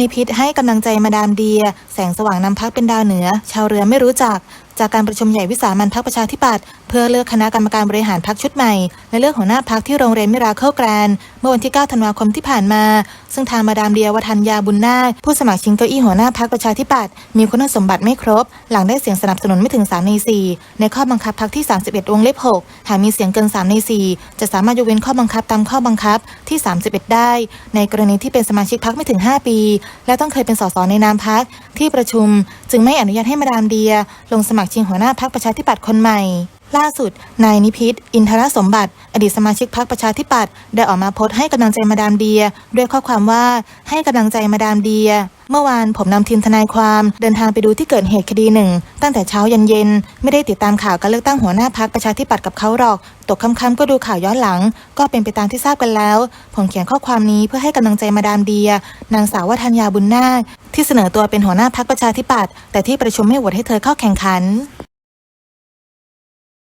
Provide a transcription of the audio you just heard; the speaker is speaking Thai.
นิพิษให้กำลังใจมาดามเดีย แสงสว่างนำพักเป็นดาวเหนือ ชาวเรือไม่รู้จัก จากการประชุมใหญ่วิสามันพักประชาธิปัตย์เพื่อเลือกคณะกรรมการบริหารพักชุดใหม่ และเลือกหัวหน้าพักที่โรงเรียนมิราเคิลแกรนเมื่อวันที่ 9 ธันวาคมที่ผ่านมา ซึ่งทางมาดามเดียวทัญญาบุญนาคผู้สมัครชิงเก้าอี้หัวหน้าพักประชาธิปัตย์มีคุณสมบัติไม่ครบ หลังได้เสียงสนับสนุนไม่ถึง 3 ใน 4 ในข้อบังคับพักที่ 31 วงเล็บ 6 หากมีเสียงเกิน 3 ใน 4 จะสามารถยกเว้นข้อบังคับตามข้อบังคับที่ 31 ได้ ในกรณีที่เป็นสมาชิกพักไม่ถึง 5 ปี และต้องเคยเป็นสสในนามพัก ที่ประชุม จึงไม่อนุญาตให้มาดามเดีย ลงสมัครชิงหัวหน้าพักประชาธิปัตย์คนใหม่ ล่าสุด นายนิพิษอินทรสมบัติ อดีตสมาชิกพรรคประชาธิปัตย์ได้ออกมาโพสต์ให้กำลังใจมาดามเดีย ด้วยข้อความว่าให้กำลังใจมาดามเดีย เมื่อวานผมนำทีมทนายความเดินทางไปดูที่เกิดเหตุคดีหนึ่ง ตั้งแต่เช้ายันเย็น ไม่ได้ติดตามข่าวการเลือกตั้งหัวหน้าพักประชาธิปัตย์กับเขาหรอก ตกค่ำๆก็ดูข่าวย้อนหลัง ก็เป็นไปตามที่ทราบกันแล้ว ผมเขียนข้อความนี้เพื่อให้กำลังใจมาดามเดีย นางสาววัฒนยาบุญนาคที่เสนอตัวเป็นหัวหน้าพักประชาธิปัตย์แต่ที่ประชุมไม่โหวตให้เธอเข้าแข่งขัน